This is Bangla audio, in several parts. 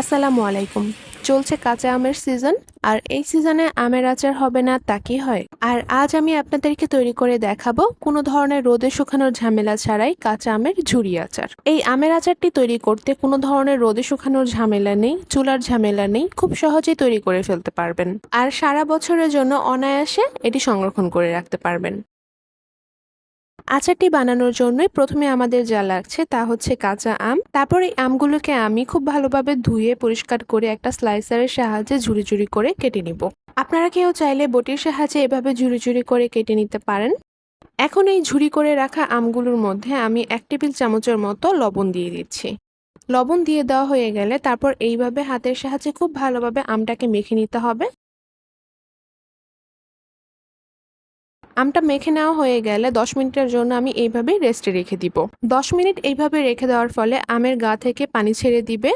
আসসালামু আলাইকুম। চলছে কাঁচা আমের সিজন আর এই সিজনে আমের আচার হবে না, তা কি হয়? আর আজ আমি আপনাদেরকে তৈরি করে দেখাবো কোনো ধরনের রোদে শুকানোর ঝামেলা ছাড়াই কাঁচা আমের ঝুরি আচার। এই আমের আচারটি তৈরি করতে কোনো ধরনের রোদে শুকানোর ঝামেলা নেই, চুলার ঝামেলা নেই, খুব সহজেই তৈরি করে ফেলতে পারবেন। আর সারা বছরের জন্য অনায়াসে এটি সংরক্ষণ করে রাখতে পারবেন। আচারটি বানানোর জন্যই প্রথমে আমাদের যা লাগছে তা হচ্ছে কাঁচা আম। তারপর এই আমগুলোকে আমি খুব ভালোভাবে ধুয়ে পরিষ্কার করে একটা স্লাইসারের সাহায্যে ঝুড়ি ঝুড়ি করে কেটে নিব। আপনারা কেউ চাইলে বটির সাহায্যে এভাবে ঝুড়ি ঝুড়ি করে কেটে নিতে পারেন। এখন এই ঝুড়ি করে রাখা আমগুলোর মধ্যে আমি এক টেবিল চামচের মতো লবণ দিয়ে দিচ্ছি। লবণ দিয়ে দেওয়া হয়ে গেলে তারপর এইভাবে হাতের সাহায্যে খুব ভালোভাবে আমটাকে মেখে নিতে হবে। আমটা মেখে নেওয়া হয়ে গেলে দশ মিনিটের জন্য আমি এইভাবেই রেস্টে রেখে দিব। দশ মিনিট এইভাবে রেখে দেওয়ার ফলে আমের গা থেকে পানি ছেড়ে দিবে।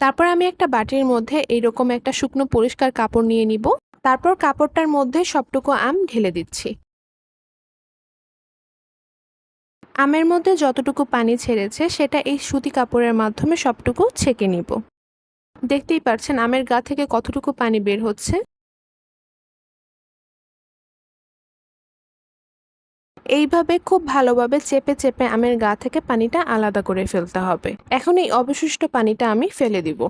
তারপর আমি একটা বাটির মধ্যে এইরকম একটা শুকনো পরিষ্কার কাপড় নিয়ে নিব। তারপর কাপড়টার মধ্যে সবটুকু আম ঢেলে দিচ্ছি। আমের মধ্যে যতটুকু পানি ছেড়েছে, সেটা এই সুতি কাপড়ের মাধ্যমে সবটুকু ছেঁকে নিব। দেখতেই পাচ্ছেন আমের গা থেকে কতটুকু পানি বের হচ্ছে। এইভাবে খুব ভালোভাবে চেপে চেপে আমের গা থেকে পানিটা আলাদা করে ফেলতে হবে। এখন এই অবশিষ্ট পানিটা আমি ফেলে দিব।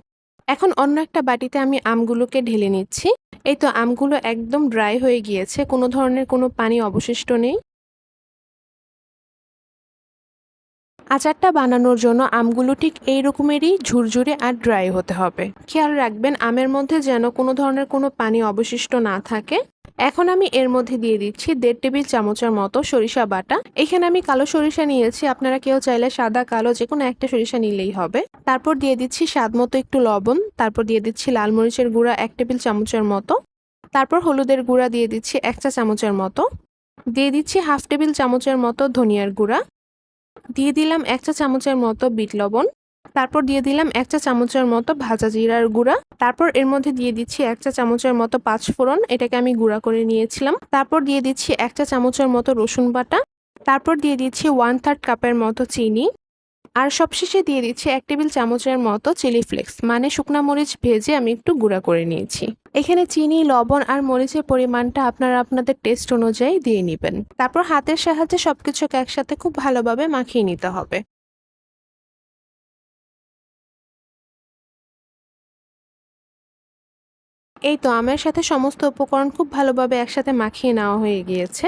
এখন অন্য একটা বাটিতে আমি আমগুলোকে ঢেলে নিচ্ছি। এই তো আমগুলো একদম ড্রাই হয়ে গিয়েছে। কোনো ধরনের কোনো পানি অবশিষ্ট নেই। আচারটা বানানোর জন্য আমগুলো ঠিক এই রকমেরই ঝুরঝুরে আর ড্রাই হতে হবে। খেয়াল রাখবেন, আমের মধ্যে যেন কোনো ধরনের কোনো পানি অবশিষ্ট না থাকে। এখন আমি এর মধ্যে দিয়ে দিচ্ছি দেড় টেবিল চামচের মতো সরিষা বাটা। এখানে আমি কালো সরিষা নিয়েছি। আপনারা কেউ চাইলে সাদা, কালো যে কোনো একটা সরিষা নিলেই হবে। তারপর দিয়ে দিচ্ছি স্বাদ মতো একটু লবণ। তারপর দিয়ে দিচ্ছি লাল মরিচের গুঁড়া এক টেবিল চামচের মতো। তারপর হলুদের গুঁড়া দিয়ে দিচ্ছি এক চা চামচের মতো। দিয়ে দিচ্ছি হাফ টেবিল চামচের মতো ধনিয়ার গুঁড়া। দিয়ে দিলাম এক চা চামচের মতো বিট লবণ। তারপর দিয়ে দিলাম এক চা চামচের মতো ভাজা জিরার গুঁড়া। তারপর এর মধ্যে দিয়ে দিচ্ছি এক চা চামচের মতো পাঁচ ফোড়ন এটাকে আমি গুঁড়া করে নিয়েছিলাম। তারপর দিয়ে দিচ্ছি এক চা চামচের মতো রসুন বাটা। তারপর দিয়ে দিচ্ছি ওয়ান থার্ড কাপের মতো চিনি। আর সবশেষে দিয়ে দিচ্ছি এক টেবিল চামচের মতো চিলি ফ্লেক্স মানে শুকনা মরিচ ভেজে আমি একটু গুঁড়া করে নিয়েছি। এখানে চিনি, লবণ আর মরিচের পরিমাণটা আপনারা আপনাদের টেস্ট অনুযায়ী দিয়ে নেবেন। তারপর হাতের সাহায্যে সবকিছুকে একসাথে খুব ভালোভাবে মাখিয়ে নিতে হবে। এই তো আমের সাথে সমস্ত উপকরণ খুব ভালোভাবে একসাথে মাখিয়ে নেওয়া হয়ে গিয়েছে।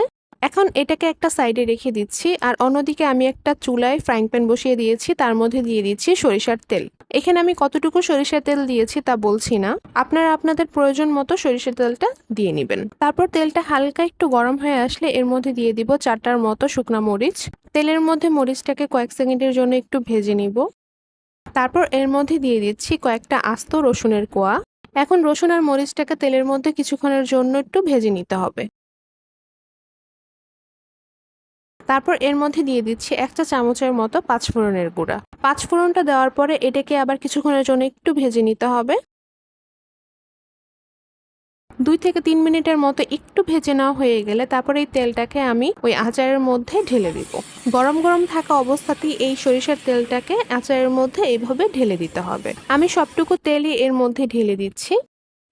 এখন এটাকে একটা সাইডে রেখে দিচ্ছি আর অন্যদিকে আমি একটা চুলায় ফ্রাইং প্যান বসিয়ে দিয়েছি, তার মধ্যে দিয়ে দিচ্ছি সরিষার তেল। এখানে আমি কতটুকু সরিষার তেল দিয়েছি তা বলছি না। আপনারা আপনাদের প্রয়োজন মতো সরিষার তেলটা দিয়ে নেবেন। তারপর তেলটা হালকা একটু গরম হয়ে আসলে এর মধ্যে দিয়ে দিব চারটার মতো শুকনা মরিচ। তেলের মধ্যে মরিচটাকে কয়েক সেকেন্ডের জন্য একটু ভেজে নিব। তারপর এর মধ্যে দিয়ে দিচ্ছি কয়েকটা আস্ত রসুনের কোয়া। এখন রসুন আর মরিচটাকে তেলের মধ্যে কিছুক্ষণের জন্য একটু ভেজে নিতে হবে। তারপর এর মধ্যে দিয়ে দিচ্ছি একটা চামচের মতো পাঁচফোড়নের গুঁড়া। পাঁচফোড়নটা দেওয়ার পরে এটাকে আবার কিছুক্ষণের জন্য একটু ভেজে নিতে হবে। দুই থেকে তিন মিনিটের মতো একটু ভেজে নেওয়া হয়ে গেলে তারপরে এই তেলটাকে আমি ওই আচারের মধ্যে ঢেলে দিব। গরম গরম থাকা অবস্থাতেই এই সরিষার তেলটাকে আচারের মধ্যে এইভাবে ঢেলে দিতে হবে। আমি সবটুকু তেলই এর মধ্যে ঢেলে দিচ্ছি।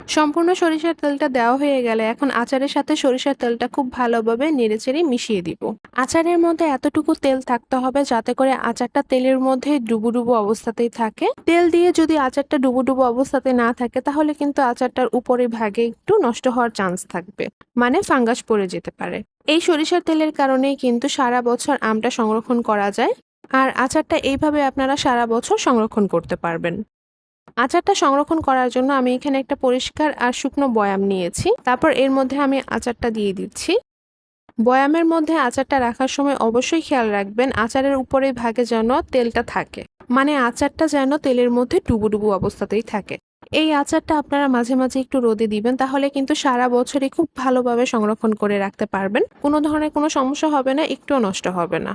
সম্পূর্ণ সরিষার তেলটা দেওয়া হয়ে গেলে এখন আচারের সাথে সরিষার তেলটা খুব ভালোভাবে নেড়েচেড়ে মিশিয়ে দিব। আচারের মধ্যে এতটুকু তেল থাকতে হবে যাতে করে আচারটা তেলের মধ্যে ডুবু ডুবু অবস্থাতেই থাকে। তেল দিয়ে যদি আচারটা ডুবু ডুবু অবস্থাতে না থাকে তাহলে কিন্তু আচারটার উপরে ভাগে একটু নষ্ট হওয়ার চান্স থাকবে মানে ফাঙ্গাস পড়ে যেতে পারে। এই সরিষার তেলের কারণেই কিন্তু সারা বছর আমটা সংরক্ষণ করা যায়। আর আচারটা এইভাবে আপনারা সারা বছর সংরক্ষণ করতে পারবেন। আচারটা সংরক্ষণ করার জন্য আমি এখানে একটা পরিষ্কার আর শুকনো বয়াম নিয়েছি। তারপর এর মধ্যে আমি আচারটা দিয়ে দিচ্ছি। বয়ামের মধ্যে আচারটা রাখার সময় অবশ্যই খেয়াল রাখবেন, আচারের উপরে ভাগে যেন তেলটা থাকে। মানে আচারটা যেন তেলের মধ্যে ডুবু ডুবু অবস্থাতেই থাকে। এই আচারটা আপনারা মাঝে মাঝে একটু রোদে দিবেন, তাহলে কিন্তু সারা বছরই খুব ভালোভাবে সংরক্ষণ করে রাখতে পারবেন। কোনো ধরনের কোনো সমস্যা হবে না, একটুও নষ্ট হবে না।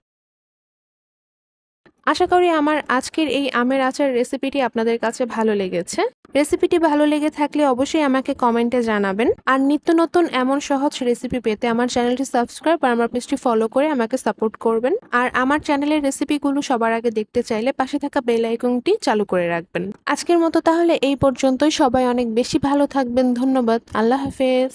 আশা করি আমার আজকের এই আমের আচার রেসিপিটি আপনাদের কাছে ভালো লেগেছে। রেসিপিটি ভালো লেগে থাকলে অবশ্যই আমাকে কমেন্টে জানাবেন। আর নিত্য নতুন এমন সহজ রেসিপি পেতে আমার চ্যানেলটি সাবস্ক্রাইব আর আমার পেজটি ফলো করে আমাকে সাপোর্ট করবেন। আর আমার চ্যানেলের রেসিপিগুলো সবার আগে দেখতে চাইলে পাশে থাকা বেল আইকনটি চালু করে রাখবেন। আজকের মতো তাহলে এই পর্যন্তই। সবাই অনেক বেশি ভালো থাকবেন। ধন্যবাদ। আল্লাহ হাফেজ।